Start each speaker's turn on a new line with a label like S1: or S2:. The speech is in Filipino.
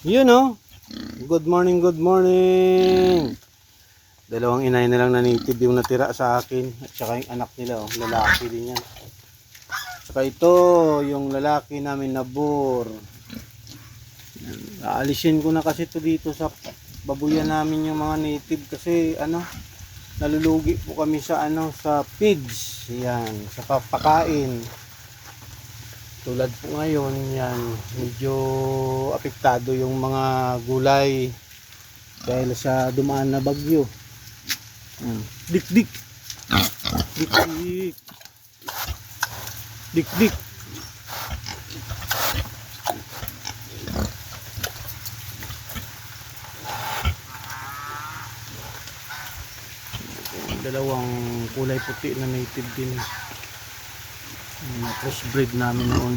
S1: Yun oh. Good morning, good morning. Dalawang inay na lang na native yung natira sa akin. At saka yung anak nila, oh. lalaki din yan. Saka ito, yung lalaki namin na bur. Aalisin ko na kasi to dito sa babuyan namin yung mga native kasi ano, nalulugi po kami sa ano, sa pigs. Yan, sa papakain. Tulad po ngayon, yan, medyo apektado yung mga gulay dahil sa dumaan na bagyo. Yan. Dik dik. Dik dik. Dik dik. Dalawang kulay puti na native din. Yung crossbreed namin noon.